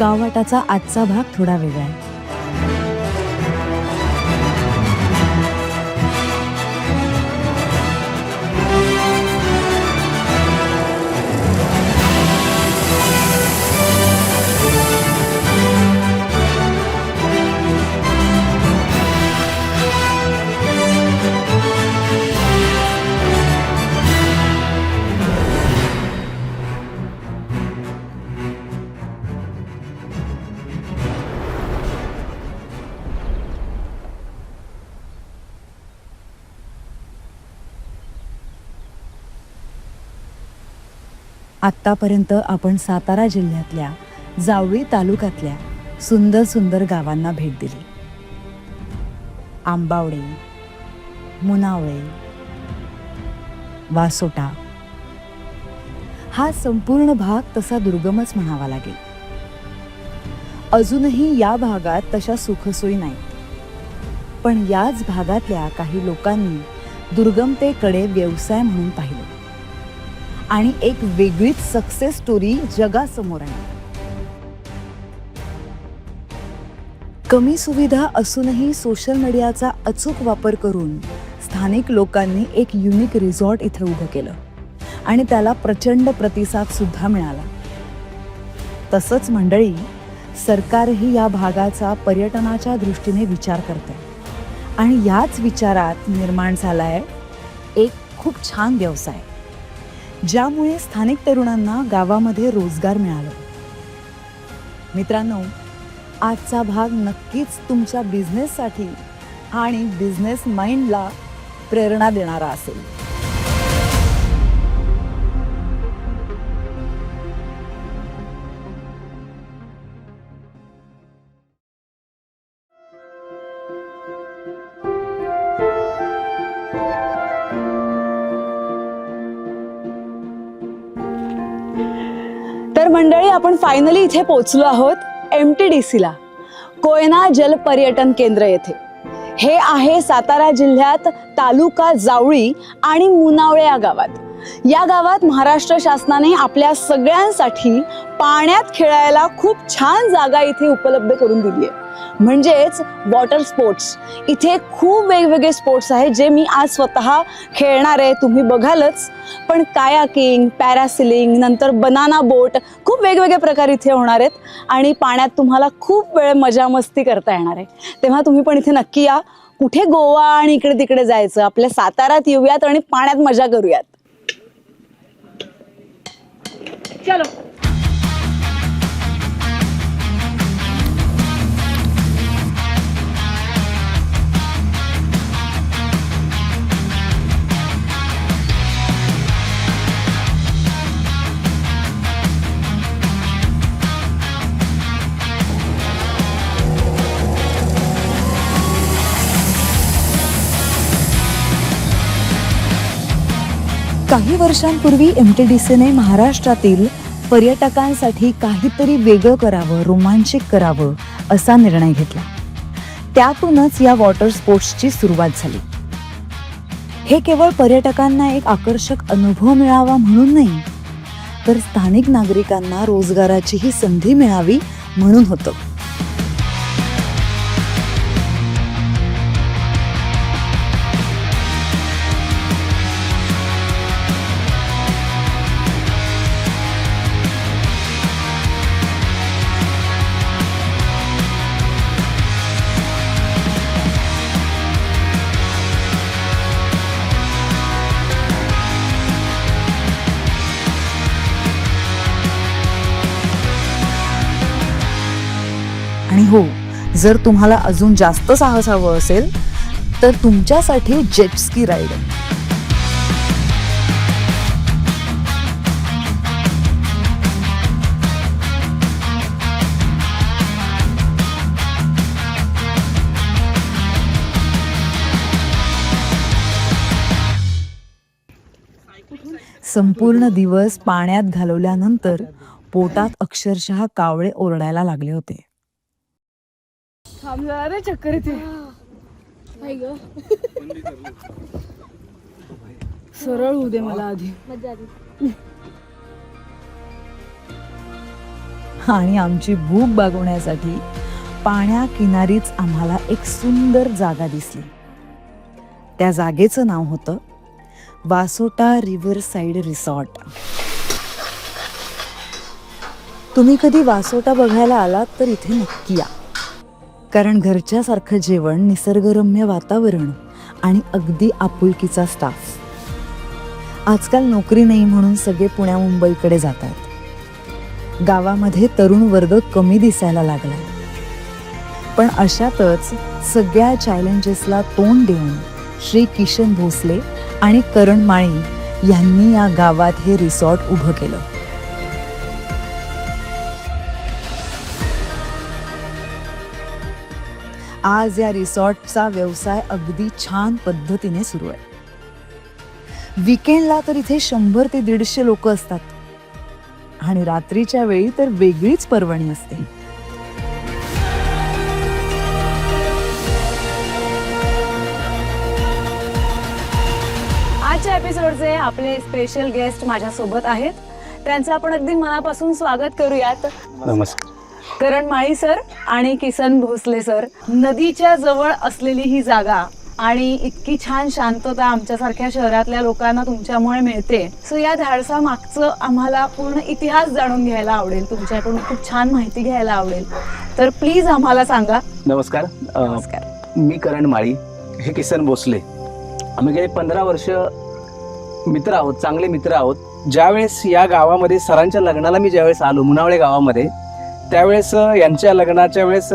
गाववाटाचा आजचा भाग थोडा वेगळा आहे. आत्तापर्यंत आपण सातारा जिल्ह्यातल्या जावळी तालुक्यातल्या सुंदर सुंदर गावांना भेट दिली. आंबावडे मुनावळे वासोटा. हा संपूर्ण भाग तसा दुर्गमच म्हणावा लागेल. अजूनही या भागात तशा सुखसोयी नाहीत. पण याच भागातल्या काही लोकांनी दुर्गमतेकडे व्यवसाय म्हणून पाहिलं. आणि एक वेगळीच सक्सेस स्टोरी जगासमोर आणली कमी सुविधा असूनही सोशल मीडियाचा अचूक वापर करून स्थानिक लोकांनी एक युनिक रिझॉर्ट इथे उभं केलं. आणि त्याला प्रचंड प्रतिसाद सुद्धा मिळाला. तसंच मंडळी सरकारही या भागाचा पर्यटनाच्या दृष्टीने विचार करते. आणि याच विचारात निर्माण झाला आहे एक खूप छान व्यवसाय. ज्यामुळे स्थानिक तरुणांना गावामध्ये रोजगार मिळाला. मित्रांनो आजचा भाग नक्कीच तुमच्या बिझनेससाठी आणि बिझनेस माइंडला प्रेरणा देणारा असेल. मंडळी आपण फायनली इथे पोचलो आहोत एम टी डी सीला कोयना जल पर्यटन केंद्र येथे. हे आहे सातारा जिल्ह्यात तालुका जावळी आणि मुनावळे या गावात. या गावात महाराष्ट्र शासनाने आपल्या सगळ्यांसाठी पाण्यात खेळायला खूप छान जागा इथे उपलब्ध करून दिली आहे. म्हणजेच वॉटर स्पोर्ट्स इथे खूप वेगवेगळे स्पोर्ट्स आहेत जे मी आज स्वतः खेळणार आहे. तुम्ही बघालच. पण कायाकिंग पॅरासिलिंग नंतर बनाना बोट खूप वेगवेगळे प्रकार इथे होणार आहेत. आणि पाण्यात तुम्हाला खूप वेळ मजा मस्ती करता येणार आहे. तेव्हा तुम्ही पण इथे नक्की या. कुठे गोवा आणि इकडे तिकडे जायचं आपल्या सातारात येऊयात आणि पाण्यात मजा करूयात. चलो. काही वर्षांपूर्वी एम टी डी सीने महाराष्ट्रातील पर्यटकांसाठी काहीतरी वेगळं करावं रोमांचिक करावं असा निर्णय घेतला. त्यातूनच या वॉटर स्पोर्ट्सची सुरुवात झाली. हे केवळ पर्यटकांना एक आकर्षक अनुभव मिळावा म्हणून नाही तर स्थानिक नागरिकांना रोजगाराचीही संधी मिळावी म्हणून होतं. आणि हो. जर तुम्हाला अजून जास्त साहस हवं असेल तर तुमच्यासाठी जेटस्की राईड संपूर्ण दिवस पाण्यात घालवल्यानंतर पोटात अक्षरशः कावळे ओरडायला लागले होते. थांब जरा रे चक्कर येते. नाही ग. सरळ होऊ दे मला आधी. मजा आली. आणि आमची भूक भागवण्यासाठी पाण्याकिनारीच आम्हाला एक सुंदर जागा दिसली. त्या जागेचं नाव होतं वासोटा रिव्हर साईड रिसॉर्ट. तुम्ही कधी वासोटा बघायला आलात तर इथे नक्की या. कारण घरच्यासारखं जेवण निसर्गरम्य वातावरण आणि अगदी आपुलकीचा स्टाफ आजकाल नोकरी नाही म्हणून सगळे पुण्या मुंबईकडे जातात. गावामध्ये तरुण वर्ग कमी दिसायला लागला पण अशातच सगळ्या चॅलेंजेसला तोंड देऊन श्री किशन भोसले आणि करण माळी यांनी या गावात हे रिसॉर्ट उभं केलं. आज या रिसॉर्टचा व्यवसाय अगदी छान पद्धतीने सुरू आहे. विकेंडला तर इथे शंभर ते दीडशे लोक असतात. आणि रात्रीच्या वेळी तर वेगळीच पर्वणी असते. आजच्या एपिसोडचे आपले स्पेशल गेस्ट माझ्यासोबत आहेत. त्यांचं आपण अगदी मनापासून स्वागत करूयात. नमस्कार. करण माळी सर आणि किसन भोसले सर नदीच्या जवळ असलेली ही जागा आणि इतकी छान शांतता आमच्यासारख्या शहरातल्या लोकांना तुमच्यामुळे मिळते. सो या धाडसा मागचं आम्हाला पूर्ण इतिहास जाणून घ्यायला आवडेल. तुमच्याकडून खूप छान माहिती घ्यायला आवडेल. तर प्लीज आम्हाला सांगा. नमस्कार. नमस्कार. मी करण माळी हे किसन भोसले. आम्ही गेले पंधरा वर्ष मित्र आहोत चांगले मित्र आहोत. ज्यावेळेस या गावामध्ये सरांच्या लग्नाला मी ज्यावेळेस आलो मुनावळे गावामध्ये त्यावेळेस यांच्या लग्नाच्या वेळेस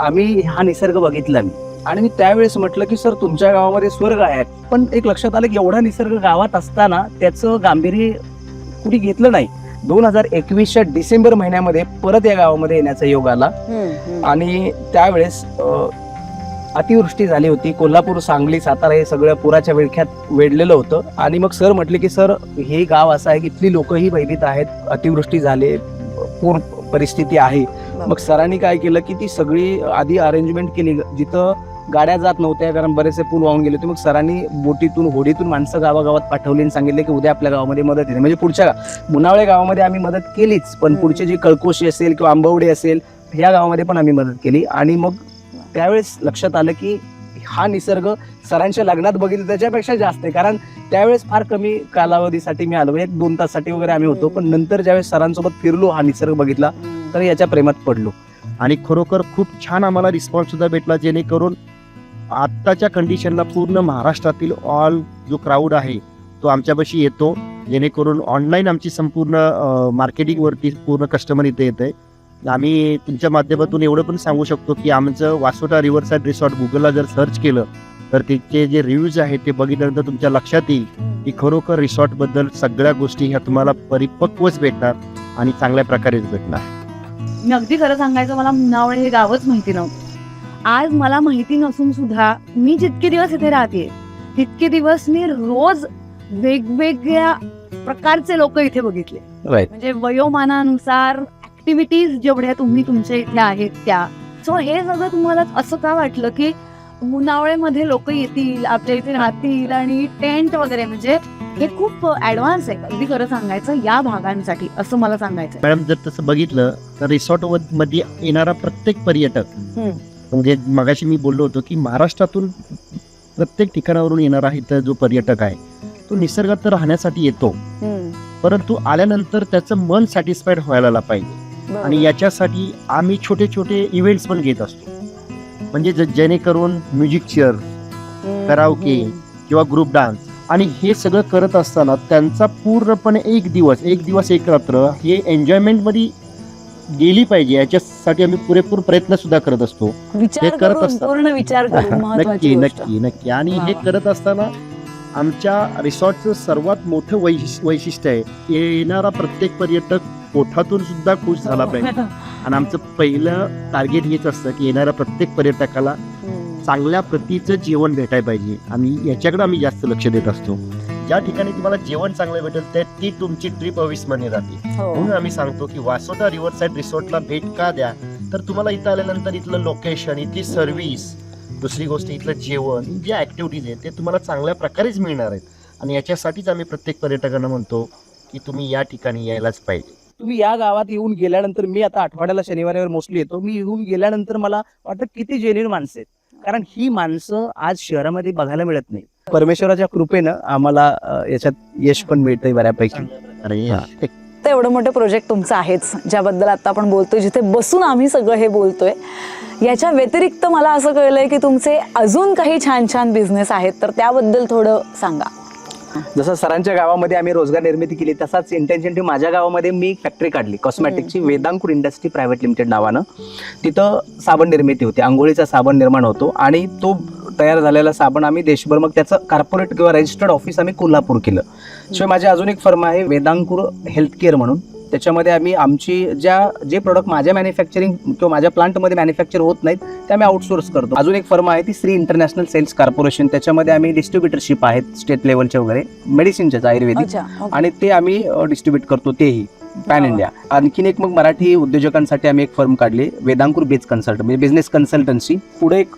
आम्ही हा निसर्ग बघितला मी. आणि मी त्यावेळेस म्हटलं की सर तुमच्या गावामध्ये स्वर्ग आहे. पण एक लक्षात आलं की एवढा निसर्ग गावात असताना त्याचं गांभीर्य कुणी घेतलं नाही. दोन हजार एकवीसच्या डिसेंबर महिन्यामध्ये परत या गावामध्ये येण्याचा योग आला. आणि त्यावेळेस अतिवृष्टी झाली होती. कोल्हापूर सांगली सातारा हे सगळं पुराच्या विळख्यात वेढलेलं होतं. आणि मग सर म्हटले की सर हे गाव असं आहे की इथली लोकही भयभीत आहेत. अतिवृष्टी झाले. पूर परिस्थिती आहे. मग सरांनी काय केलं की ती सगळी आधी अरेंजमेंट केली. जिथं गाड्या जात नव्हत्या कारण बरेचसे पूल वाहून गेले होते. मग सरांनी बोटीतून होडीतून माणसं गावागावात पाठवली आणि सांगितले की उद्या आपल्या गावामध्ये मदत येते. म्हणजे पुढच्या मुनावळे गावामध्ये आम्ही मदत केलीच. पण पुढचे जी कळकोशी असेल किंवा आंबवडे असेल या गावामध्ये पण आम्ही मदत केली. आणि मग त्यावेळेस लक्षात आलं की हा निसर्ग सरांच्या लग्नात बघितलं त्याच्यापेक्षा जास्त आहे. कारण त्यावेळेस फार कमी कालावधीसाठी मी आलो. म्हणजे एक दोन ताससाठी वगैरे आम्ही होतो. पण नंतर ज्यावेळेस सरांसोबत फिरलो हा निसर्ग बघितला तर याच्या प्रेमात पडलो. आणि खरोखर खूप छान आम्हाला रिस्पॉन्स सुद्धा भेटला जेणेकरून आत्ताच्या कंडिशनला पूर्ण महाराष्ट्रातील ऑल जो क्राऊड आहे तो आमच्यापाशी येतो. जेणेकरून ऑनलाईन आमची संपूर्ण मार्केटिंगवरती पूर्ण कस्टमर इथे येत आहे आम्ही तुमच्या माध्यमातून एवढं पण सांगू शकतो की आमचं वासोटा रिव्हर साईड रिसॉर्ट गुगलला जर सर्च केलं तर तिचे जे रिव्ह्यूज आहेत ते बघितल्यानंतर तुमच्या लक्षात येईल की खरोखर रिसॉर्टबद्दल सगळ्या गोष्टी ह्या तुम्हाला परिपक्वच भेटणार आणि चांगल्या प्रकारेच भेटणार. मी अगदी खरं सांगायचं मला मुनावळे हे गावच माहिती नव्हतं. आज मला माहिती नसून सुद्धा मी जितके दिवस इथे राहते तितके दिवस मी रोज वेगवेगळ्या प्रकारचे लोक इथे बघितले. म्हणजे वयोमानानुसार ऍक्टिव्हिटीज जेवढ्या तुम्ही तुमच्या इथे आहेत त्या. सो हे सगळं तुम्हाला असं का वाटलं की मुनावळेमध्ये लोक येतील आपल्या इथे राहतील आणि टेंट वगैरे म्हणजे हे खूप ऍडव्हान्स आहे. अगदी खरं सांगायचं या भागांसाठी असं मला सांगायचं मॅडम जर तसं बघितलं तर रिसॉर्टमध्ये येणारा प्रत्येक पर्यटक. म्हणजे मगाशी मी बोललो होतो की महाराष्ट्रातून प्रत्येक ठिकाणावरून येणारा इथं जो पर्यटक आहे तो निसर्गात राहण्यासाठी येतो. परंतु आल्यानंतर त्याचं मन सॅटिस्फाईड व्हायला पाहिजे. आणि याच्यासाठी आम्ही छोटे छोटे इव्हेंट्स पण घेत असतो म्हणजे जेणेकरून म्युझिक चेअर कराओके किंवा ग्रुप डान्स आणि हे सगळं करत असताना त्यांचा पूर्णपणे एक दिवस एक दिवस एक रात्र हे एन्जॉयमेंटमध्ये गेली पाहिजे याच्यासाठी आम्ही पुरेपूर प्रयत्न सुद्धा करत असतो हे करत करून असतात. पूर्ण विचार करून महत्वाची नक्की. नक्की नक्की आणि हे. करत असताना आमच्या रिसॉर्टचं सर्वात मोठं वैशिष वैशिष्ट्य आहे येणारा प्रत्येक पर्यटक पोठातून सुद्धा खुश झाला पाहिजे आणि आमचं पहिलं टार्गेट हेच असतं की येणाऱ्या प्रत्येक पर्यटकाला चांगल्या प्रतीचं जेवण भेटायला पाहिजे. आणि याच्याकडे आम्ही जास्त लक्ष देत असतो. ज्या ठिकाणी तुम्हाला जेवण चांगलं भेटेल त्या ती तुमची ट्रिप अविस्मरणीय राहते. हो. म्हणून आम्ही सांगतो की वासोटा रिव्हर साईड रिसॉर्टला भेट का द्या? तर तुम्हाला इथं आल्यानंतर इथलं लोकेशन इथली सर्व्हिस दुसरी गोष्ट इथलं जेवण ज्या ऍक्टिव्हिटीज आहेत ते तुम्हाला चांगल्या प्रकारेच मिळणार आहेत. आणि याच्यासाठीच आम्ही प्रत्येक पर्यटकांना म्हणतो की तुम्ही या ठिकाणी यायलाच पाहिजे. तुम्ही या गावात येऊन गेल्यानंतर मी आता आठवड्याला शनिवारीवर मोस्टली येतो. मी येऊन गेल्यानंतर मला वाटतं किती जेन्युन माणसं आहेत. कारण ही माणसं आज शहरामध्ये बघायला मिळत नाही. परमेश्वराच्या कृपेनं आम्हाला याच्यात यश पण मिळतंय बऱ्यापैकी. अरे तर एवढं मोठं प्रोजेक्ट तुमचं आहेच ज्याबद्दल आता आपण बोलतोय जिथे बसून आम्ही सगळं हे बोलतोय. याच्या व्यतिरिक्त मला असं कळलंय की तुमचे अजून काही छान छान बिझनेस आहेत तर त्याबद्दल थोडं सांगा. जसं सरांच्या गावामध्ये आम्ही रोजगार निर्मिती केली तसाच इंटेन्शन माझ्या गावामध्ये मी फॅक्टरी काढली. कॉस्मॅटिकची वेदांकुर इंडस्ट्री प्रायव्हेट लिमिटेड नावानं. तिथं साबण निर्मिती होती. आंघोळीचा साबण निर्माण होतो आणि तो तयार झालेला साबण आम्ही देशभर मग त्याचं कॉर्पोरेट किंवा रजिस्टर्ड ऑफिस आम्ही कोल्हापूर केलं. शिवाय माझी अजून एक फर्म आहे वेदांकुर हेल्थ केअर म्हणून. त्याच्यामध्ये आम्ही आमची ज्या जे प्रोडक्ट माझ्या मॅन्युफॅक्चरिंग किंवा माझ्या प्लांटमध्ये मॅन्युफॅक्चर होत नाहीत ते आम्ही आउटसोर्स करतो. अजून एक फर्म आहे ती श्री इंटरनॅशनल सेल्स कॉर्पोरेशन त्याच्यामध्ये आम्ही डिस्ट्रीब्युटरशिप आहेत स्टेट लेवलचे वगैरे मेडिसिनच्याच आयुर्वेदिक. आणि ते आम्ही डिस्ट्रीब्युट करतो तेही पॅन. इंडिया आणखीन एक मग मराठी उद्योजकांसाठी आम्ही एक फर्म काढली वेदांकुर बेज कन्सल्ट म्हणजे बिझनेस कन्सल्टन्सी पुढे एक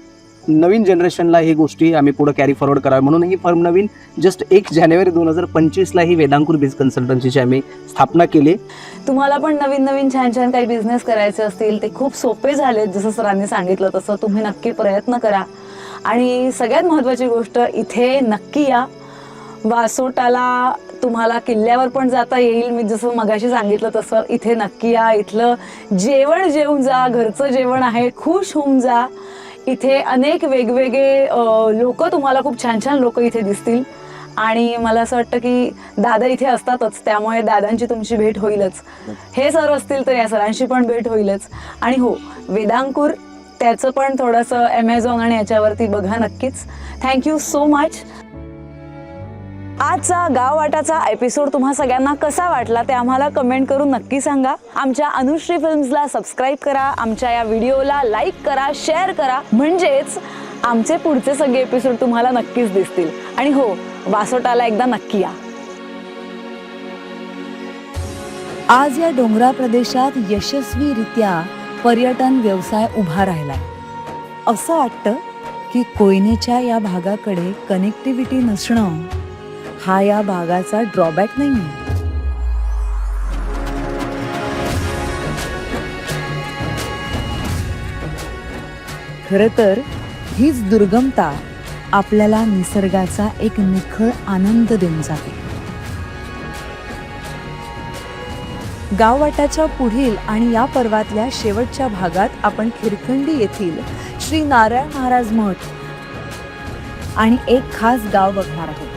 नवीन जनरेशनला ही गोष्टी आम्ही पुढे कॅरी फॉरवर्ड करावी. म्हणून ही फर्म नवीन जस्ट एक जानेवारी दोन हजार पंचवीसला ही वेदांकुर बेज कन्सल्टन्सीची आम्ही स्थापना केली. तुम्हाला पण नवीन नवीन छान छान काही बिझनेस करायचे असतील ते खूप सोपे झालेत जसं सरांनी सांगितलं तसं. तुम्ही नक्की प्रयत्न करा. आणि सगळ्यात महत्त्वाची गोष्ट इथे नक्की या. वासोटाला तुम्हाला किल्ल्यावर पण जाता येईल. मी जसं मगाशी सांगितलं तसं इथे नक्की या. इथलं जेवण जेवून जा घरचं जेवण आहे खुश होऊन जा. इथे अनेक वेगवेगळे लोक तुम्हाला खूप छान छान लोक इथे दिसतील. आणि मला असं वाटतं की दादा इथे असतातच त्यामुळे दादांची तुमची भेट होईलच. हे सर असतील तर या सरांशी पण भेट होईलच. आणि हो वेदांकुर त्याचं पण थोडंसं ॲमेझॉन आणि याच्यावरती बघा नक्कीच. थँक्यू सो मच आजचा गाव वाटाचा एपिसोड तुम्हा सगळ्यांना कसा वाटला ते आम्हाला कमेंट करून नक्की सांगा. आमच्या अनुश्री फिल्म्सला सबस्क्राईब करा आमच्या या व्हिडिओला लाईक करा शेअर करा. म्हणजेच आमचे पुढचे सगळे एपिसोड तुम्हाला नक्कीच दिसतील. आणि हो वासोटाला एकदा नक्की या. आज या डोंगरा प्रदेशात यशस्वीरित्या पर्यटन व्यवसाय उभा राहिलाय. असं वाटतं की कोयनेच्या या भागाकडे कनेक्टिव्हिटी नसणं हा या भागाचा ड्रॉबॅक नाही आहे खरं तर हीच दुर्गमता आपल्याला निसर्गाचा एक निखळ आनंद देऊन जाते. गाववाटाच्या पुढील आणि या पर्वातल्या शेवटच्या भागात आपण खिरखंडी येथील श्री नारायण महाराज मठ आणि एक खास गाव बघणार आहोत.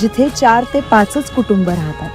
जिथे चार ते पाचच कुटुंब राहतात.